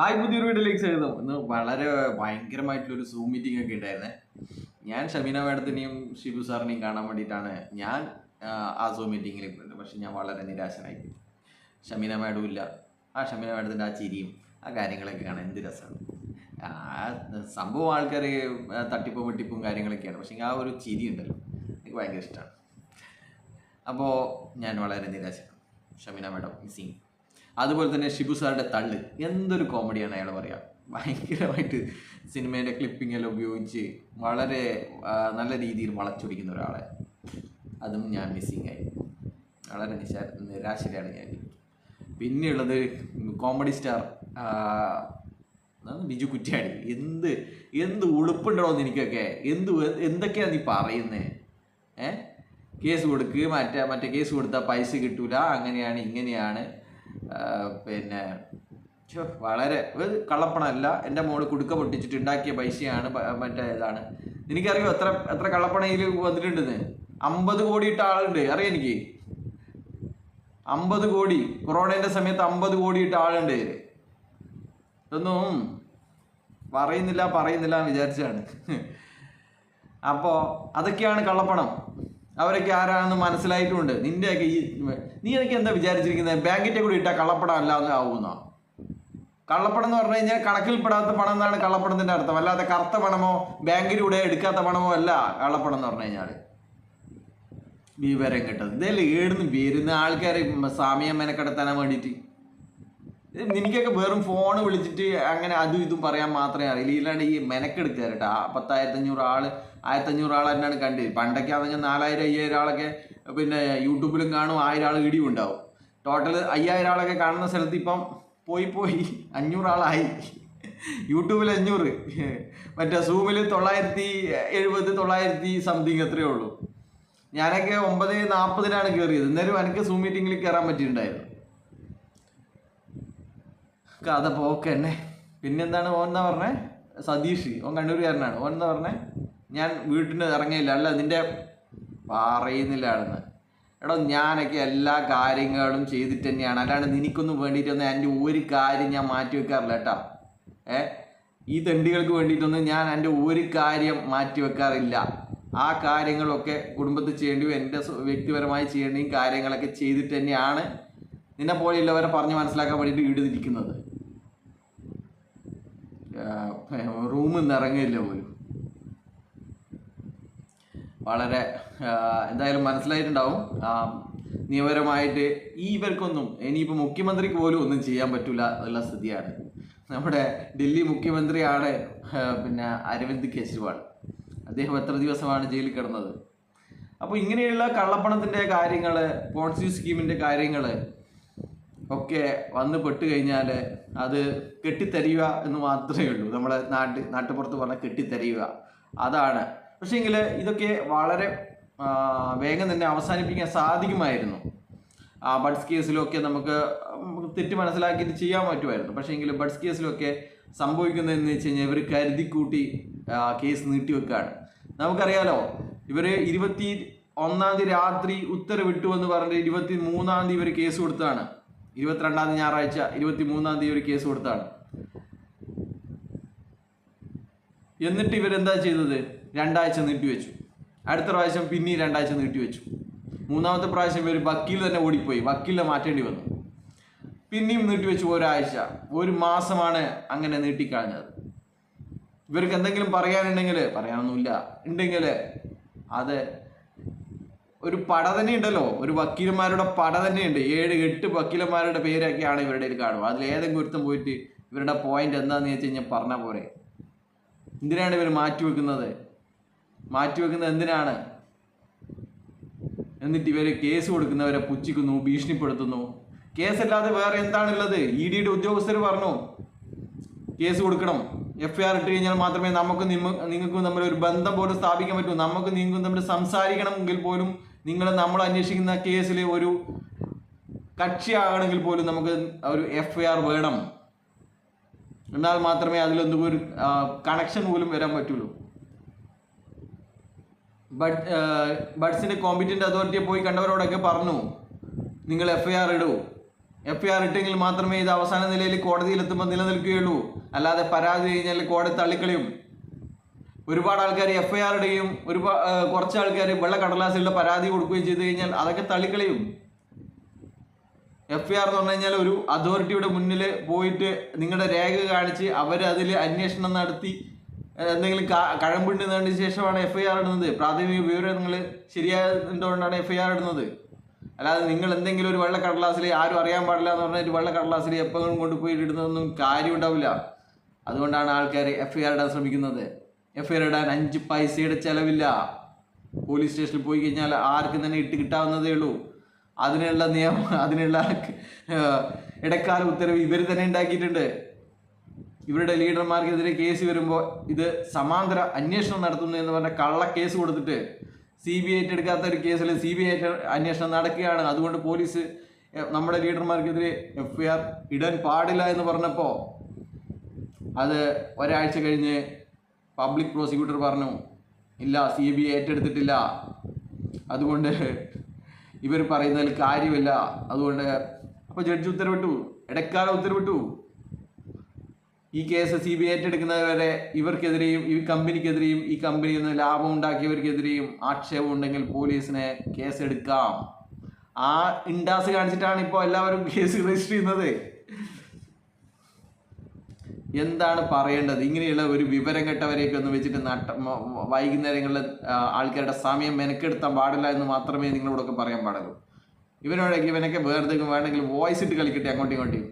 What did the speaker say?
Hi പുതിയൊരു വീട്ടിലേക്ക് സ്വാഗതം. ഇന്ന് വളരെ ഭയങ്കരമായിട്ടുള്ള ഒരു സൂം മീറ്റിംഗ് ഒക്കെ ഉണ്ടായിരുന്നേ. ഞാൻ ഷമീന മാഡത്തിനെയും ഷിബു സാറിനെയും കാണാൻ വേണ്ടിയിട്ടാണ് ഞാൻ ആ, സൂം മീറ്റിങ്ങിൽ പോയത്. പക്ഷെ ഞാൻ വളരെ നിരാശനായി. ഷമീന മാഡവും ഇല്ല. ആ ഷമീന മാഡത്തിന്റെ ആ ചിരിയും ആ കാര്യങ്ങളൊക്കെ കാണാൻ എന്ത് രസമാണ്. ആ സംഭവം ആൾക്കാർ തട്ടിപ്പും വെട്ടിപ്പും കാര്യങ്ങളൊക്കെയാണ്. പക്ഷേ ആ ഒരു ചിരി ഉണ്ടല്ലോ എനിക്ക് ഭയങ്കര ഇഷ്ടമാണ്. അപ്പോൾ ഞാൻ വളരെ നിരാശനാണ് ഷമീന മാഡം മിസ്സിങ്. അതുപോലെ തന്നെ ഷിബു സാറുടെ തള്ള്. എന്തൊരു കോമഡിയാണ് അയാൾ പറയാം. ഭയങ്കരമായിട്ട് സിനിമേന്റെ ക്ലിപ്പിംഗ് എല്ലാം ഉപയോഗിച്ച് വളരെ നല്ല രീതിയിൽ വളച്ചൊടിക്കുന്ന ഒരാളെ. അതും ഞാൻ മിസ്സിങ് ആയി. വളരെ നിശാ ഞാൻ. പിന്നെയുള്ളത് കോമഡി സ്റ്റാർ ബിജു കുറ്റ്യാടി. എന്ത് എന്ത് ഉളുപ്പുണ്ടോ എനിക്കൊക്കെ. എന്ത് എന്തൊക്കെയാണ് നീ പറയുന്നത് ഏ? കേസ് കൊടുക്ക് മറ്റേ മറ്റേ കേസ് കൊടുത്താൽ പൈസ കിട്ടൂല. അങ്ങനെയാണ് ഇങ്ങനെയാണ്. പിന്നെ വളരെ ഒരു കള്ളപ്പണമല്ല. എന്റെ മോൾ കുടുക്ക പൊട്ടിച്ചിട്ട് ഉണ്ടാക്കിയ പൈസയാണ് മറ്റേ ഇതാണ്. എനിക്കറിയോ എത്ര എത്ര കള്ളപ്പണയിൽ വന്നിട്ടുണ്ടെന്ന്? അമ്പത് കോടി ഇട്ട ആളുണ്ട്. അറിയാം എനിക്ക്? അമ്പത് കോടി. കൊറോണയുടെ സമയത്ത് അമ്പത് കോടി ഇട്ട ആളുണ്ട്. ഇതൊന്നും പറയുന്നില്ല പറയുന്നില്ല വിചാരിച്ചാണ് അപ്പോൾ അതൊക്കെയാണ് കള്ളപ്പണം. അവരൊക്കെ ആരാണെന്ന് മനസ്സിലായിട്ടുണ്ട്. നിന്റെയൊക്കെ ഈ നീ എനിക്ക് എന്താ വിചാരിച്ചിരിക്കുന്നത് ബാങ്കിന്റെ കൂടി ഇട്ടാൽ കള്ളപ്പടം അല്ലാതെ ആവുന്ന കള്ളപ്പണം എന്ന് പറഞ്ഞു കഴിഞ്ഞാൽ കണക്കിൽപ്പെടാത്ത പണം എന്നാണ് കള്ളപ്പണത്തിന്റെ അർത്ഥം. അല്ലാതെ കറുത്ത പണമോ ബാങ്കിലൂടെ എടുക്കാത്ത പണമോ അല്ല കള്ളപ്പണം എന്ന് പറഞ്ഞു കഴിഞ്ഞാൽ വിവരം കിട്ടുന്നത് ഇതല്ലേ ഏടുന്ന് വരുന്ന ആൾക്കാരെ സമയം മെനക്കെടുത്താൻ വേണ്ടിയിട്ട്. എനിക്കൊക്കെ വെറും ഫോൺ വിളിച്ചിട്ട് അങ്ങനെ അതും ഇതും പറയാൻ മാത്രമേ അറിയില്ല. ഇല്ലാണ്ട് ഈ മെനക്കെടുക്കുക കേട്ടോ പത്തായിരത്തി അഞ്ഞൂറ് ആൾ ആയിരത്തി അഞ്ഞൂറ് ആൾ തന്നെയാണ് കണ്ടത്. പണ്ടൊക്കെ ആണെങ്കിൽ നാലായിരം അയ്യായിരം ആളൊക്കെ പിന്നെ യൂട്യൂബിലും കാണും ആയിരം ആൾ ഇടിയും ഉണ്ടാവും. ടോട്ടൽ അയ്യായിരം ആളൊക്കെ കാണുന്ന സ്ഥലത്ത് ഇപ്പം പോയി പോയി അഞ്ഞൂറ് ആളായി. യൂട്യൂബിൽ അഞ്ഞൂറ്. മറ്റേ സൂമിൽ തൊള്ളായിരത്തി എഴുപത് തൊള്ളായിരത്തി സംതിങ് എത്രയേ ഉള്ളൂ. ഞാനൊക്കെ ഒമ്പത് നാൽപ്പതിനാണ് കയറിയത് എന്നാലും എനിക്ക് സൂം മീറ്റിങ്ങിൽ കയറാൻ പറ്റിയിട്ടുണ്ടായിരുന്നു. കഥ പോക്കന്നെ പിന്നെന്താണ് ഓൻ എന്നാ പറഞ്ഞേ? സതീഷ്. ഓൻ കണ്ണൂരുകാരനാണ്. ഓൻ എന്താ പറഞ്ഞേ? ഞാൻ വീട്ടിന് ഇറങ്ങിയില്ല. അല്ല നിന്റെ പറയുന്നില്ല ആണെന്ന് എടോ ഞാനൊക്കെ എല്ലാ കാര്യങ്ങളും ചെയ്തിട്ട് തന്നെയാണ്. അല്ലാണ്ട് നിനക്കൊന്നും വേണ്ടിയിട്ടൊന്നും എന്റെ ഒരു കാര്യം ഞാൻ മാറ്റി വെക്കാറില്ല കേട്ടോ. ഏ? ഈ തെണ്ടികൾക്ക് വേണ്ടിയിട്ടൊന്നും ഞാൻ എന്റെ ഒരു കാര്യം മാറ്റി വെക്കാറില്ല. ആ കാര്യങ്ങളൊക്കെ കുടുംബത്തിൽ ചെയ്യേണ്ടിയും എന്റെ വ്യക്തിപരമായി ചെയ്യേണ്ടിയും കാര്യങ്ങളൊക്കെ ചെയ്തിട്ട് തന്നെയാണ് നിന്നെ പോലെയുള്ളവരെ പറഞ്ഞ് മനസ്സിലാക്കാൻ വേണ്ടിയിട്ട് ഈടുതിരിക്കുന്നത് റൂമിൽ നിന്ന് ഇറങ്ങില്ല പോലും. വളരെ എന്തായാലും മനസ്സിലായിട്ടുണ്ടാവും. നിയമപരമായിട്ട് ഈ ഇവർക്കൊന്നും ഇനിയിപ്പോൾ മുഖ്യമന്ത്രിക്ക് പോലും ഒന്നും ചെയ്യാൻ പറ്റില്ല എന്നുള്ള സ്ഥിതിയാണ്. നമ്മുടെ ഡൽഹി മുഖ്യമന്ത്രിയാണ് പിന്നെ അരവിന്ദ് കെജ്രിവാൾ. അദ്ദേഹം എത്ര ദിവസമാണ് ജയിലിൽ കിടന്നത്? അപ്പോൾ ഇങ്ങനെയുള്ള കള്ളപ്പണത്തിന്റെ കാര്യങ്ങൾ പോൺസി സ്കീമിന്റെ കാര്യങ്ങൾ ഒക്കെ വന്ന് പെട്ട് കഴിഞ്ഞാൽ അത് കെട്ടിത്തരിക എന്ന് മാത്രമേ ഉള്ളൂ. നമ്മുടെ നാട്ട് നാട്ടുപുറത്ത് പറഞ്ഞാൽ കെട്ടിത്തരിക. അതാണ് പക്ഷേങ്കിൽ ഇതൊക്കെ വളരെ വേഗം തന്നെ അവസാനിപ്പിക്കാൻ സാധിക്കുമായിരുന്നു. ആ ബഡ്സ് കേസിലൊക്കെ നമുക്ക് തെറ്റ് മനസ്സിലാക്കിയിട്ട് ചെയ്യാൻ പറ്റുമായിരുന്നു. പക്ഷേങ്കിൽ ബഡ്സ് കേസിലൊക്കെ സംഭവിക്കുന്നതെന്ന് വെച്ച് കഴിഞ്ഞാൽ ഇവർ കരുതിക്കൂട്ടി കൂട്ടി കേസ് നീട്ടിവെക്കുകയാണ് നമുക്കറിയാലോ ഇവർ ഇരുപത്തി ഒന്നാം തീയതി രാത്രി ഉത്തരവിട്ടു എന്ന് പറഞ്ഞിട്ട് ഇരുപത്തി മൂന്നാം തീയതി ഇവർ കേസ് കൊടുത്തതാണ്. ഇരുപത്തിരണ്ടാം തീയതി ഞായറാഴ്ച ഇരുപത്തി മൂന്നാം തീയതി ഇവർ കേസ് കൊടുത്താണ് എന്നിട്ട് ഇവരെന്താ ചെയ്തത്? രണ്ടാഴ്ച നീട്ടിവെച്ചു. അടുത്ത പ്രാവശ്യം പിന്നെയും രണ്ടാഴ്ച നീട്ടിവെച്ചു. മൂന്നാമത്തെ പ്രാവശ്യം ഇവർ വക്കീൽ തന്നെ ഓടിപ്പോയി. വക്കീലിനെ മാറ്റേണ്ടി വന്നു. പിന്നെയും നീട്ടിവെച്ചു ഒരാഴ്ച. ഒരു മാസമാണ് അങ്ങനെ നീട്ടിക്കളഞ്ഞത്. ഇവർക്ക് എന്തെങ്കിലും പറയാനുണ്ടെങ്കിൽ പറയാനൊന്നുമില്ല. ഉണ്ടെങ്കിൽ അത് ഒരു പട തന്നെ ഉണ്ടല്ലോ. ഒരു വക്കീലന്മാരുടെ പട തന്നെയുണ്ട് ഏഴ് എട്ട് വക്കീലന്മാരുടെ പേരൊക്കെയാണ് ഇവരുടെ കാണുക. അതിൽ ഏതെങ്കിലും ഒരുത്തം പോയിട്ട് ഇവരുടെ പോയിന്റ് എന്താണെന്ന് വെച്ച് കഴിഞ്ഞാൽ പറഞ്ഞാൽ പോരെ. എന്തിനാണ് ഇവർ മാറ്റിവെക്കുന്നത്? മാറ്റിവെക്കുന്നത് എന്തിനാണ്? എന്നിട്ട് ഇവർ കേസ് കൊടുക്കുന്നവരെ പുച്ഛിക്കുന്നു ഭീഷണിപ്പെടുത്തുന്നു. കേസല്ലാതെ വേറെ എന്താണുള്ളത്? ഇ ഡിയുടെ ഉദ്യോഗസ്ഥർ പറഞ്ഞു കേസ് കൊടുക്കണം. എഫ് ഐ ആർ ഇട്ട് കഴിഞ്ഞാൽ മാത്രമേ നമുക്ക് നിങ്ങൾക്കും തമ്മിൽ ഒരു ബന്ധം പോലും സ്ഥാപിക്കാൻ പറ്റൂ. നമുക്ക് നിങ്ങൾക്കും തമ്മിൽ സംസാരിക്കണമെങ്കിൽ പോലും നിങ്ങൾ നമ്മൾ അന്വേഷിക്കുന്ന കേസിൽ ഒരു കക്ഷിയാകണമെങ്കിൽ പോലും നമുക്ക് ഒരു എഫ് ഐ ആർ വേണം. എന്നാൽ മാത്രമേ അതിലൊന്നും ഒരു കണക്ഷൻ പോലും വരാൻ പറ്റുള്ളൂ. ബഡ് ബഡ്സിന്റെ കോമ്പറ്റന്റ് അതോറിറ്റിയെ പോയി കണ്ടവരോടൊക്കെ പറഞ്ഞു നിങ്ങൾ എഫ് ഐ ആർ ഇടൂ. എഫ് ഐ ആർ ഇട്ടെങ്കിൽ മാത്രമേ ഇത് അവസാന നിലയിൽ കോടതിയിൽ എത്തുമ്പോൾ നിലനിൽക്കുകയുള്ളൂ. അല്ലാതെ പരാതി കഴിഞ്ഞാൽ കോടതി തള്ളിക്കളയും. ഒരുപാട് ആൾക്കാർ എഫ് ഐ ആർ ഇടുകയും ഒരുപാട് കുറച്ച് ആൾക്കാർ വെള്ള കടലാസിലുള്ള പരാതി കൊടുക്കുകയും ചെയ്തു കഴിഞ്ഞാൽ അതൊക്കെ തള്ളിക്കളയും. എഫ് ഐ ആർ എന്ന് പറഞ്ഞു കഴിഞ്ഞാൽ ഒരു അതോറിറ്റിയുടെ മുന്നിൽ പോയിട്ട് നിങ്ങളുടെ രേഖ കാണിച്ച് അവർ അതിൽ അന്വേഷണം നടത്തി എന്തെങ്കിലും കഴമ്പുണ്ട് നേടിയ ശേഷമാണ് എഫ് ഐ ആർ ഇടുന്നത്. പ്രാഥമിക വിവരങ്ങൾ ശരിയായതുകൊണ്ടാണ് എഫ് ഐ ആർ ഇടുന്നത്. അല്ലാതെ നിങ്ങൾ എന്തെങ്കിലും ഒരു വെള്ള കടലാസിൽ ആരും അറിയാൻ പാടില്ല എന്ന് പറഞ്ഞാൽ ഒരു വെള്ള കടലാസിൽ എപ്പോഴും കൊണ്ടുപോയി ഇടുന്നതൊന്നും കാര്യം ഉണ്ടാവില്ല. അതുകൊണ്ടാണ് ആൾക്കാർ എഫ് ഐ ആർ ഇടാൻ ശ്രമിക്കുന്നത്. എഫ് ഐ ആർ ഇടാൻ അഞ്ച് പൈസയുടെ ചിലവില്ല. പോലീസ് സ്റ്റേഷനിൽ പോയി കഴിഞ്ഞാൽ ആർക്കും തന്നെ ഇട്ട് കിട്ടാവുന്നതേ ഉള്ളൂ. അതിനുള്ള നിയമം അതിനുള്ള ഇടക്കാല ഉത്തരവ് ഇവർ തന്നെ ഉണ്ടാക്കിയിട്ടുണ്ട്. ഇവരുടെ ലീഡർമാർക്കെതിരെ കേസ് വരുമ്പോൾ ഇത് സമാന്തര അന്വേഷണം നടത്തുന്നു എന്ന് പറഞ്ഞ കള്ള കേസ് കൊടുത്തിട്ട് സി ബി ഐ ഏറ്റെടുക്കാത്ത ഒരു കേസിൽ സി ബി ഐ അന്വേഷണം നടക്കുകയാണ്. അതുകൊണ്ട് പോലീസ് നമ്മുടെ ലീഡർമാർക്കെതിരെ എഫ് ഐ ആർ ഇടാൻ പാടില്ല എന്ന് പറഞ്ഞപ്പോൾ അത് ഒരാഴ്ച കഴിഞ്ഞ് പബ്ലിക് പ്രോസിക്യൂട്ടർ പറഞ്ഞു ഇല്ല സി ബി ഐ ഏറ്റെടുത്തിട്ടില്ല. അതുകൊണ്ട് ഇവർ പറയുന്നതിൽ കാര്യമില്ല. അതുകൊണ്ട് അപ്പോൾ ജഡ്ജ് ഉത്തരവിട്ടു. ഇടക്കാല ഉത്തരവിട്ടു. ഈ കേസ് സി ബി ഐ ഏറ്റെടുക്കുന്നവരെ ഇവർക്കെതിരെയും ഈ കമ്പനിക്കെതിരെയും ഈ കമ്പനിയിൽ നിന്ന് ലാഭം ഉണ്ടാക്കിയവർക്കെതിരെയും ആക്ഷേപം ഉണ്ടെങ്കിൽ പോലീസിനെ കേസെടുക്കാം ആ ഇൻഡാസ് കാണിച്ചിട്ടാണ് ഇപ്പോൾ എല്ലാവരും കേസ് രജിസ്റ്റർ ചെയ്യുന്നത്. എന്താണ് പറയേണ്ടത്? ഇങ്ങനെയുള്ള ഒരു വിവരം കെട്ടവരെയൊക്കെ ഒന്ന് വെച്ചിട്ട് നട്ട വൈകുന്നേരങ്ങളിൽ ആൾക്കാരുടെ സമയം മെനക്കെടുത്താൻ പാടില്ല എന്ന് മാത്രമേ നിങ്ങളോടൊക്കെ പറയാൻ പാടുള്ളൂ. ഇവനോടൊക്കെ ഇവനൊക്കെ വേറെ വേണമെങ്കിൽ വോയിസ് ഇട്ട് കളിക്കട്ടെ അങ്ങോട്ടും ഇങ്ങോട്ടും.